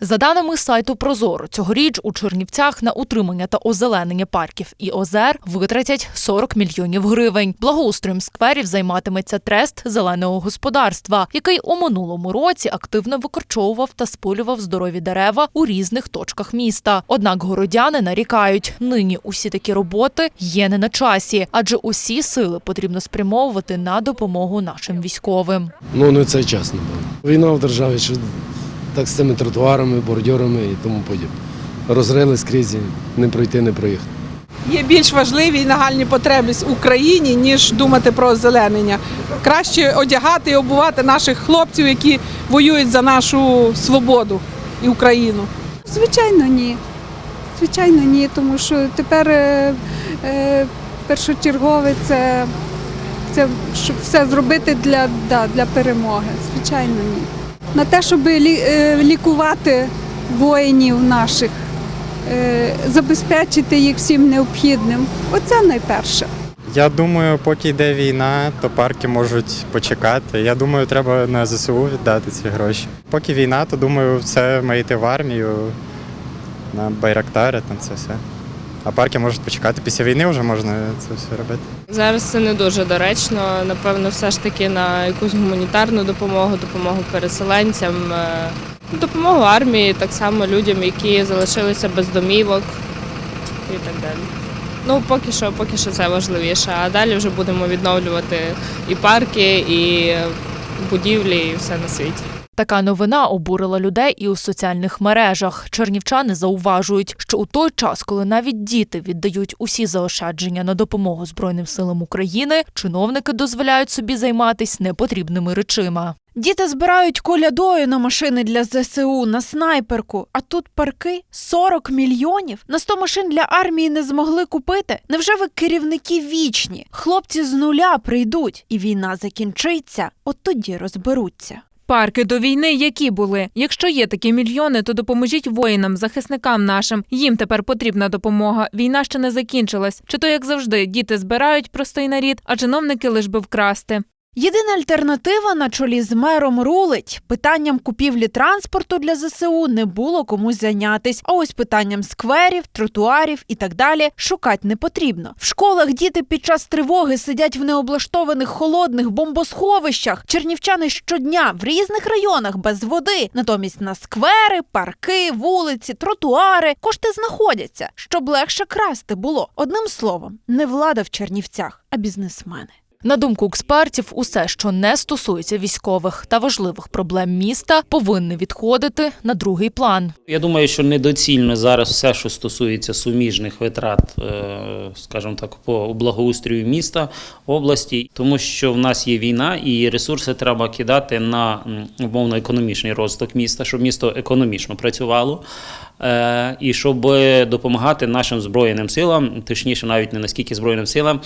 За даними сайту Прозоро, цьогоріч у Чернівцях на утримання та озеленення парків і озер витратять 40 мільйонів гривень. Благоустроєм скверів займатиметься трест зеленого господарства, який у минулому році активно викорчовував та спилював здорові дерева у різних точках міста. Однак городяни нарікають, нині усі такі роботи є не на часі, адже усі сили потрібно спрямовувати на допомогу нашим військовим. Ну, не цей час, напевно. Війна в державі, що так з цими тротуарами, бордюрами і тому подібне. Розрили скрізь, не пройти, не проїхати. Є більш важливі і нагальні потреби в Україні, ніж думати про озеленення. Краще одягати і обувати наших хлопців, які воюють за нашу свободу і Україну. Звичайно, ні. Звичайно, ні, тому що тепер е, е, першочергове це, це щоб все зробити для, да, для перемоги. Звичайно, ні. На те, щоб е, лікувати воїнів наших, е, забезпечити їх всім необхідним. Оце найперше. Я думаю, поки йде війна, то парки можуть почекати. Я думаю, треба на ЗСУ віддати ці гроші. Поки війна, то думаю, все має йти в армію, на байрактари, там це все. А парки можуть почекати. Після війни вже можна це все робити. Зараз це не дуже доречно. Напевно, все ж таки на якусь гуманітарну допомогу, допомогу переселенцям, е, допомогу армії, так само людям, які залишилися без домівок і так далі. Ну, поки що, поки що це важливіше. А далі вже будемо відновлювати і парки, і будівлі, і все на світі. Така новина обурила людей і у соціальних мережах. Чернівчани зауважують, що у той час, коли навіть діти віддають усі заощадження на допомогу Збройним силам України, чиновники дозволяють собі займатися непотрібними речима. Діти збирають колядою на машини для ЗСУ, на снайперку. А тут парки 40 мільйонів. На 100 машин для армії не змогли купити. Невже ви керівники вічні? Хлопці з нуля прийдуть, і війна закінчиться. От тоді розберуться. Парки до війни які були? Якщо є такі мільйони, то допоможіть воїнам, захисникам нашим. Їм тепер потрібна допомога. Війна ще не закінчилась. Чи то як завжди, діти збирають простий нарід, а чиновники лиш би вкрасти. Єдина альтернатива на чолі з мером рулить. Питанням купівлі транспорту для ЗСУ не було комусь зайнятись. А ось питанням скверів, тротуарів і так далі шукати не потрібно. В школах діти під час тривоги сидять в необлаштованих холодних бомбосховищах. Чернівчани щодня в різних районах без води. Натомість на сквери, парки, вулиці, тротуари кошти знаходяться, щоб легше красти було. Одним словом, не влада в Чернівцях, а бізнесмени. На думку експертів, усе, що не стосується військових та важливих проблем міста, повинні відходити на другий план. Я думаю, що недоцільно зараз все, що стосується суміжних витрат, е, скажімо так, по благоустрою міста, області, тому що в нас є війна, і ресурси треба кидати на умовно економічний розвиток міста, щоб місто економічно працювало. е, І щоб допомагати нашим збройним силам, точніше, навіть не наскільки збройним силам,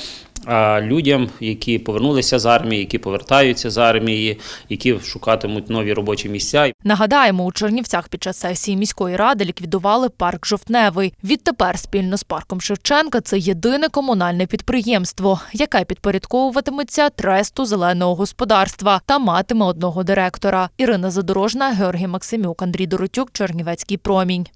людям, які повернулися з армії, які повертаються з армії, які шукатимуть нові робочі місця. Нагадаємо, у Чернівцях під час сесії міської ради ліквідували парк Жовтневий. Відтепер спільно з парком Шевченка це єдине комунальне підприємство, яке підпорядковуватиметься тресту зеленого господарства та матиме одного директора. Ірина Задорожна, Георгій Максимюк, Андрій Доротюк, Чернівецький промінь.